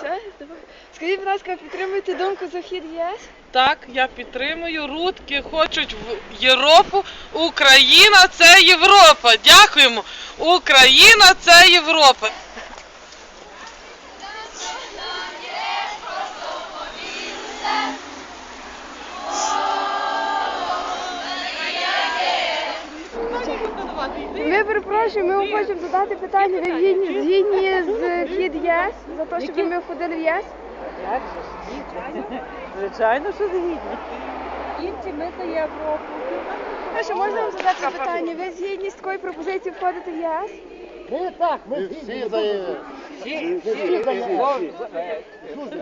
Все. Скажіть, будь ласка, підтримуєте думку за вхід ЄС? Так, я підтримую. Рудки хочуть в Європу. Україна це Європа. Дякуємо. Україна це Європа. Ми перепрошуємо, ми хочемо задати питання. Ви згідні, з вхід в єС? За те, щоб ми входили в ЄС? Звичайно, що згідні. Прошу, можна вам задати питання? Ви згідні з такою пропозицією входити в єС? Ми всі за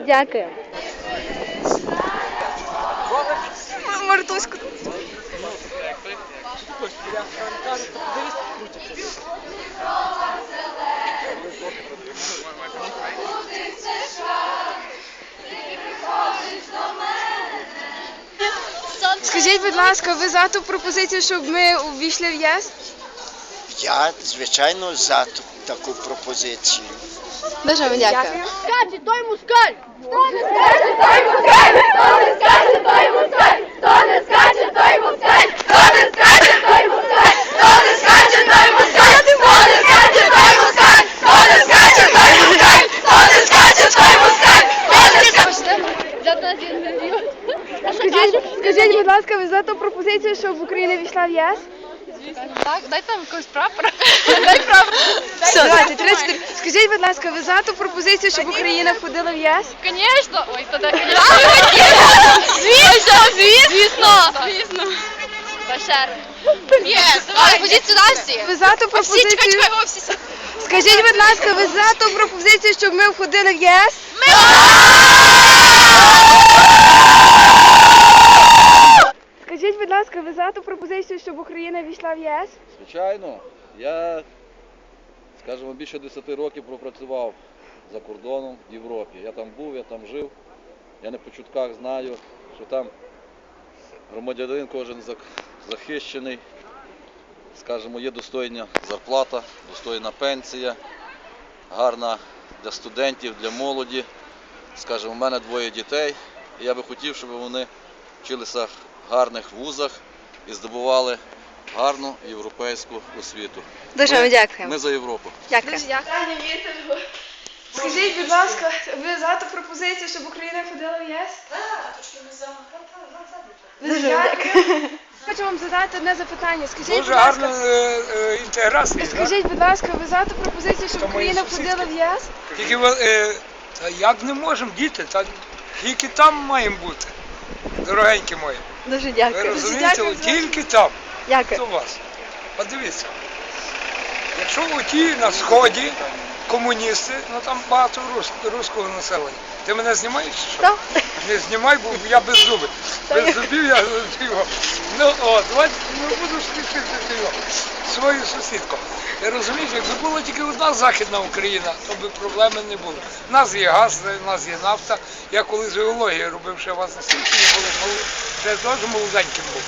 Дякую. Мартуську. Скажіть, будь ласка, ви за ту пропозицію, щоб ми увійшли в ЄС? Я, звичайно, за ту- таку пропозицію. Дуже вам дякую. Скаче той мускаль! Хто той мускаль! Хто не скаче той мускаль! Хто не скаче той мускаль! Хто не скаче той мускаль! Хто не скаче той мускаль! Хто не скаче той мускаль! Хто не скаче той мускаль! Хто не скаче той мускаль! Хто не скаче За нас інтерв'ю. Скажіть, скажіть, будь ласка, ви за ту пропозицію, щоб Україна війшла в ЄС? Так, дай там якийсь прапор. Дай прапор. Все, давайте, 34. Скажіть, будь ласка, ви за ту пропозицію, щоб Україна входила в ЄС? Конечно. Ой, то так. Звісно, звісно. Звісно. Башар. Є, давай, ходіть сюди всі. Ви за ту Всі, чекай, пропозицію? чекай, о, всі сюди. Скажіть, будь ласка, ви за ту пропозицію, щоб ми входили в ЄС? Скажіть, будь ласка, ви за ту пропозицію, щоб Україна війшла в ЄС? Звичайно, я, скажімо, більше 10 років пропрацював за кордоном в Європі. Я там був, я там жив. Я не по чутках знаю, що там громадянин кожен захищений, скажімо, є достойна зарплата, достойна пенсія, гарна для студентів, для молоді. Скажімо, у мене двоє дітей, і я би хотів, щоб вони вчилися гарних вузах і здобували гарну європейську освіту. Дуже Ми- вам дякуємо. Ми за Європу. Дякую. Скажіть, будь ласка, ви за ту пропозицію, щоб Україна входила в ЄС? Дуже дякую. Хочу вам задати одне запитання. Скажіть, Дуже будь ласка, гарна е, е, інтеграція. скажіть, будь ласка, ви за ту пропозицію, щоб Та мої Україна входила в ЄС? Тільки ви, е, та як не можемо, діти, та тільки там маємо бути. Дорогенькі мої. Дуже дякую. Ви розумієте, дякую. тільки там. Дякую. Це вас. Подивіться. Якщо у ті на сході комуністи, ну там багато рус, руського населення. Ти мене знімаєш? чи Що? Так. Не знімай, бо я без зубів. Без зубів я його. Ну о, давай не буду спішити його. Свою сусідку. Ти розумієш, якби була тільки одна західна Україна, то би проблеми не було. У нас є газ, у нас є нафта. Я колись геологію робив ще вас на світі, ще теж молоденьким був.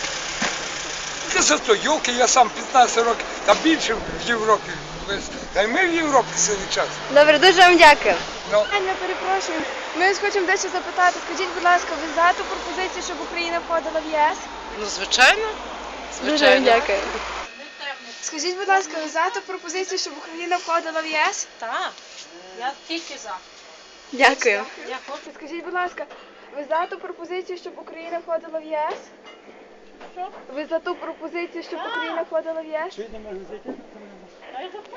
Це за то йолки, я сам 15 років, та більше в Європі. Весь. Та й ми в Європі цілий час. Добре, дуже вам дякую. Ну, Я перепрошую. Ми вас хочемо дещо запитати. Скажіть, будь ласка, ви за ту пропозицію, щоб Україна входила в ЄС? Ну, звичайно. Дуже вам дякую. Скажіть, будь ласка, ви за ту пропозицію, щоб Україна входила в ЄС? Так, я тільки за. Дякую. Скажіть, будь ласка, ви за ту пропозицію, щоб Україна входила в ЄС? Що? Ви за ту пропозицію, щоб Україна входила в ЄС?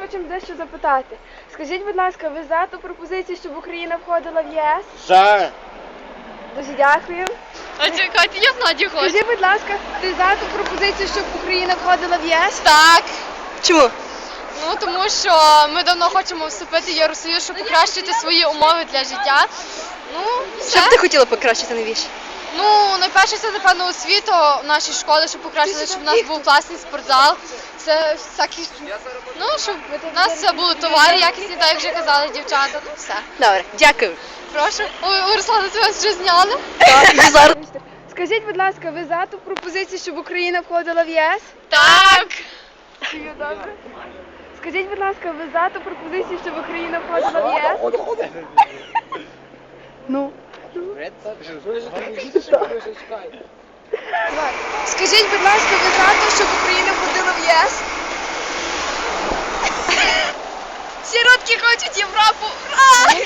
Хочемо дещо запитати. Скажіть, будь ласка, ви за ту пропозицію, щоб Україна входила в ЄС? За. Дуже дякую. А чекайте, я Надю хочу. Скажіть, будь ласка, ти за ту пропозицію, щоб Україна входила в єС? Так. Чому? Ну тому що ми давно хочемо вступити в Євросоюз, щоб покращити свої умови для життя. Ну, все. Що б ти хотіла покращити найбільше? Ну, найперше це, напевно, освіту в нашій школі, щоб покращити, щоб у нас був класний спортзал. Це всякі. Ну, щоб у нас все були товари якісні, так як вже казали дівчата. Ну все. Добре, дякую. Прошу. Ой, ой, Руслана, це вас вже зняли? Скажіть, будь ласка, ви за ту пропозицію, щоб Україна входила в ЄС? Так. Добре. Скажіть, будь ласка, ви за ту пропозицію, щоб Україна входила в ЄС? Ну. Скажіть, будь ласка, ви за те, щоб Україна входила в ЄС? Сіротки хочуть Європу! Ура!